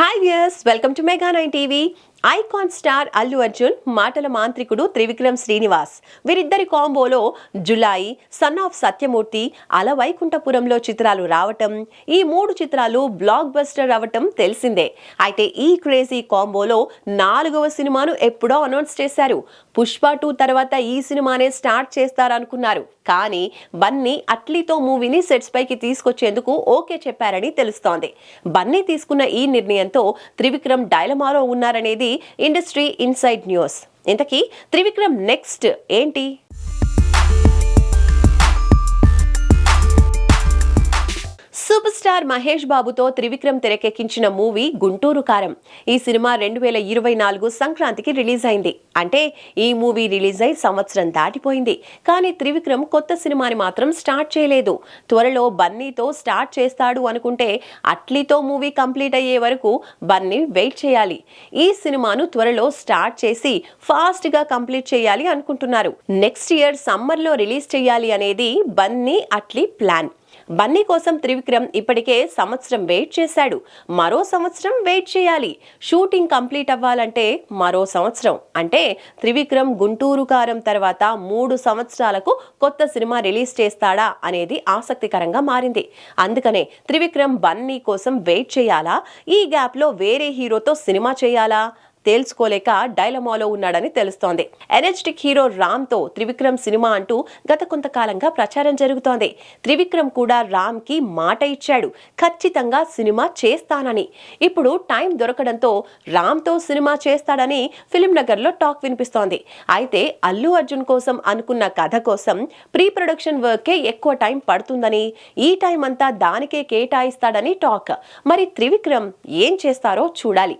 Hi viewers, welcome to Mega9 TV. Icon star Allu Arjun మాటల మాంత్రికుడు త్రివిక్రమ్ శ్రీనివాస్. వీరిద్దరి కాంబోలో జులాయి సన్ ఆఫ్ సత్యమూర్తి అలవైకుంఠపురంలో చిత్రాలు రావటం ఈ మూడు చిత్రాలు బ్లాక్ బస్టర్ అవ్వటం తెలిసిందే. అయితే ఈ క్రేజీ కాంబోలో నాలుగవ సినిమాను ఎప్పుడో అనౌన్స్ చేశారు. పుష్ప టూ తర్వాత ఈ సినిమానే స్టార్ట్ చేస్తారనుకున్నారు. కానీ బన్నీ అట్లీతో మూవీని సెట్స్ పైకి తీసుకొచ్చేందుకు ఓకే చెప్పారని తెలుస్తోంది. బన్నీ తీసుకున్న ఈ నిర్ణయంతో త్రివిక్రమ్ డైలమాలో ఉన్నారనేది ఇండస్ట్రీ ఇన్సైడ్ న్యూస్. ఇంతకీ త్రివిక్రమ్ నెక్స్ట్ ఏంటి? స్టార్ మహేష్ బాబుతో త్రివిక్రమ్ తెరకెక్కించిన మూవీ గుంటూరు కారం. ఈ సినిమా రెండు వేల ఇరవై నాలుగు సంక్రాంతికి రిలీజ్ అయింది. అంటే ఈ మూవీ రిలీజ్ అయి సంవత్సరం దాటిపోయింది. కానీ త్రివిక్రమ్ కొత్త సినిమాని మాత్రం స్టార్ట్ చేయలేదు. త్వరలో బన్నీతో స్టార్ట్ చేస్తాడు అనుకుంటే అట్లీతో మూవీ కంప్లీట్ అయ్యే వరకు బన్నీ వెయిట్ చేయాలి. ఈ సినిమాను త్వరలో స్టార్ట్ చేసి ఫాస్ట్గా కంప్లీట్ చేయాలి అనుకుంటున్నారు. నెక్స్ట్ ఇయర్ సమ్మర్లో రిలీజ్ చేయాలి అనేది బన్నీ అట్లీ ప్లాన్. బన్నీ కోసం త్రివిక్రమ్ ఇప్పటికే సంవత్సరం వెయిట్ చేశాడు. మరో సంవత్సరం వెయిట్ చేయాలి. షూటింగ్ కంప్లీట్ అవ్వాలంటే మరో సంవత్సరం. అంటే త్రివిక్రమ్ గుంటూరు కారం తర్వాత మూడు సంవత్సరాలకు కొత్త సినిమా రిలీజ్ చేస్తాడా అనేది ఆసక్తికరంగా మారింది. అందుకనే త్రివిక్రమ్ బన్నీ కోసం వెయిట్ చేయాలా? ఈ గ్యాప్లో వేరే హీరోతో సినిమా చేయాలా? తేల్చుకోలేక డైలమాలో ఉన్నాడని తెలుస్తోంది. ఎనర్జెటిక్ హీరో రామ్తో త్రివిక్రమ్ సినిమా అంటూ గత కొంతకాలంగా ప్రచారం జరుగుతోంది. త్రివిక్రమ్ కూడా రామ్కి మాట ఇచ్చాడు. ఖచ్చితంగా సినిమా చేస్తానని. ఇప్పుడు టైం దొరకడంతో రామ్తో సినిమా చేస్తాడని ఫిలిం నగర్లో టాక్ వినిపిస్తోంది. అయితే అల్లు అర్జున్ కోసం అనుకున్న కథ కోసం ప్రీ ప్రొడక్షన్ వర్కే ఎక్కువ టైం పడుతుందని ఈ టైం అంతా దానికే కేటాయిస్తాడని టాక్. మరి త్రివిక్రమ్ ఏం చేస్తారో చూడాలి.